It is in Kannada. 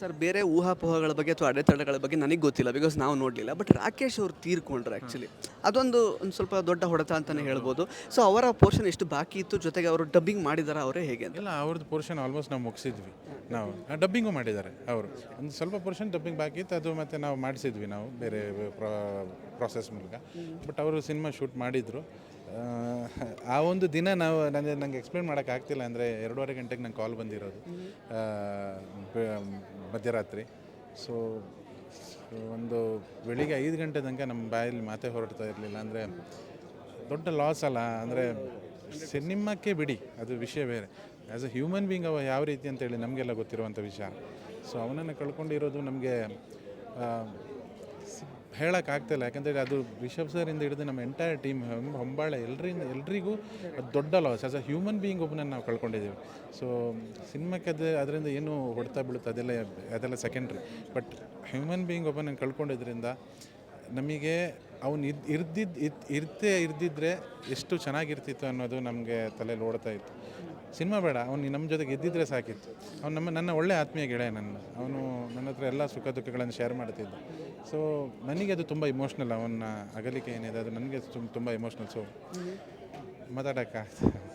ಸರ್, ಬೇರೆ ಊಹಾಪೋಹಗಳ ಬಗ್ಗೆ ಅಥವಾ ಅಡೆತಡೆಗಳ ಬಗ್ಗೆ ನನಗೆ ಗೊತ್ತಿಲ್ಲ ಬಿಕಾಸ್ ನಾವು ನೋಡಲಿಲ್ಲ. ಬಟ್ ರಾಕೇಶ್ ಅವರು ತೀರ್ಕೊಂಡ್ರು ಆ್ಯಕ್ಚುಲಿ ಅದೊಂದು, ಒಂದು ಸ್ವಲ್ಪ ದೊಡ್ಡ ಹೊಡೆತ ಅಂತಲೇ ಹೇಳ್ಬೋದು. ಸೊ ಅವರ ಪೋರ್ಷನ್ ಎಷ್ಟು ಬಾಕಿ ಇತ್ತು? ಜೊತೆಗೆ ಅವರು ಡಬ್ಬಿಂಗ್ ಮಾಡಿದಾರ ಅವರೇ ಹೇಗೆ ಅಂತ? ಇಲ್ಲ ಅವ್ರದ್ದು ಪೋರ್ಷನ್ ಆಲ್ಮೋಸ್ಟ್ ನಾವು ಮುಗಿಸಿದ್ವಿ. ನಾವು ಡಬ್ಬಿಂಗು ಮಾಡಿದ್ದಾರೆ ಅವರು. ಒಂದು ಸ್ವಲ್ಪ ಪೋರ್ಷನ್ ಡಬ್ಬಿಂಗ್ ಬಾಕಿ ಇತ್ತು, ಅದು ಮತ್ತು ನಾವು ಮಾಡಿಸಿದ್ವಿ ನಾವು, ಬೇರೆ ಪ್ರಾಸೆಸ್ ಮೂಲಕ. ಬಟ್ ಅವರು ಸಿನಿಮಾ ಶೂಟ್ ಮಾಡಿದರು. ಆ ಒಂದು ದಿನ ನಾವು ನನಗೆ ನಂಗೆ ಎಕ್ಸ್ಪ್ಲೇನ್ ಮಾಡೋಕ್ಕಾಗ್ತಿಲ್ಲ ಅಂದರೆ ಎರಡೂವರೆ ಗಂಟೆಗೆ ನಂಗೆ ಕಾಲ್ ಬಂದಿರೋದು. ಮಧ್ಯರಾತ್ರಿ. ಸೊ ಒಂದು ಬೆಳಿಗ್ಗೆ ಐದು ಗಂಟೆ ತನಕ ನಮ್ಮ ಬಾಯಲ್ಲಿ ಮಾತೆ ಹೊರಡ್ತಾ ಇರಲಿಲ್ಲ. ಅಂದರೆ ದೊಡ್ಡ ಲಾಸ್ ಅಲ್ಲ. ಅಂದರೆ ಸಿನಿಮಾಕ್ಕೆ ಬಿಡಿ. ಅದು ವಿಷಯ ಬೇರೆ. ಆ್ಯಸ್ ಅ ಹ್ಯೂಮನ್ ಬೀಯಿಂಗ್ ಅವ ಯಾವ ರೀತಿ ಅಂತೇಳಿ ನಮಗೆಲ್ಲ ಗೊತ್ತಿರುವಂಥ ವಿಷಯ ಸೊ ಅವನನ್ನು ಕಳ್ಕೊಂಡಿರೋದು ನಮಗೆ ಹೇಳೋಕ್ಕಾಗ್ತಿಲ್ಲ. ಯಾಕಂದರೆ ಅದು ರಿಷಬ್ ಸರಿಂದ ಹಿಡಿದು ನಮ್ಮ ಎಂಟೈರ್ ಟೀಮ್ ಹೊಂಬಾಳೆ ಎಲ್ಲರಿಂದ ಎಲ್ರಿಗೂ ಅದು ದೊಡ್ಡ loss as a human being ಒಬ್ಬನನ್ನು ನಾವು ಕಳ್ಕೊಂಡಿದ್ದೀವಿ. ಸೊ ಸಿನಿಮಾಕ್ಕೆ ಅದು, ಅದರಿಂದ ಏನು ಹೊಡ್ತಾ ಬೀಳುತ್ತೆ ಅದೆಲ್ಲ ಅದೆಲ್ಲ ಸೆಕೆಂಡ್ರಿ ಬಟ್ ಹ್ಯೂಮನ್ ಬೀಯಿಂಗ್ ಒಬ್ಬನನ್ನು ಕಳ್ಕೊಂಡಿದ್ರಿಂದ ನಮಗೆ ಅವನು ಇದ್ ಇರ್ದಿದ್ದು ಇರ್ತೇ ಇರ್ದಿದ್ರೆ ಎಷ್ಟು ಚೆನ್ನಾಗಿರ್ತಿತ್ತು ಅನ್ನೋದು ನಮಗೆ ತಲೆಯಲ್ಲಿ ಓಡ್ತಾ ಇತ್ತು. ಸಿನಿಮಾ ಬೇಡ, ಅವನು ನಮ್ಮ ಜೊತೆಗೆ ಇದ್ದಿದ್ರೆ ಸಾಕಿತ್ತು. ಅವ್ನು ನಮ್ಮ ನನ್ನ ಒಳ್ಳೆ ಆತ್ಮೀಯ ಗೆಳೆಯ ನನ್ನ. ಅವನು ನನ್ನ ಹತ್ರ ಎಲ್ಲ ಸುಖ ದುಃಖಗಳನ್ನು ಶೇರ್ ಮಾಡ್ತಿದ್ದ. ಸೊ ನನಗೆ ಅದು ತುಂಬ ಇಮೋಷ್ನಲ್ ಅವನ ಅಗಲಿಕೆ ಏನಿದೆ ಅದು ನನಗೆ ತುಂಬ ಇಮೋಷ್ನಲ್ ಸೊ ಮಾತಾಡೋಕ್ಕಾಗ್ತದೆ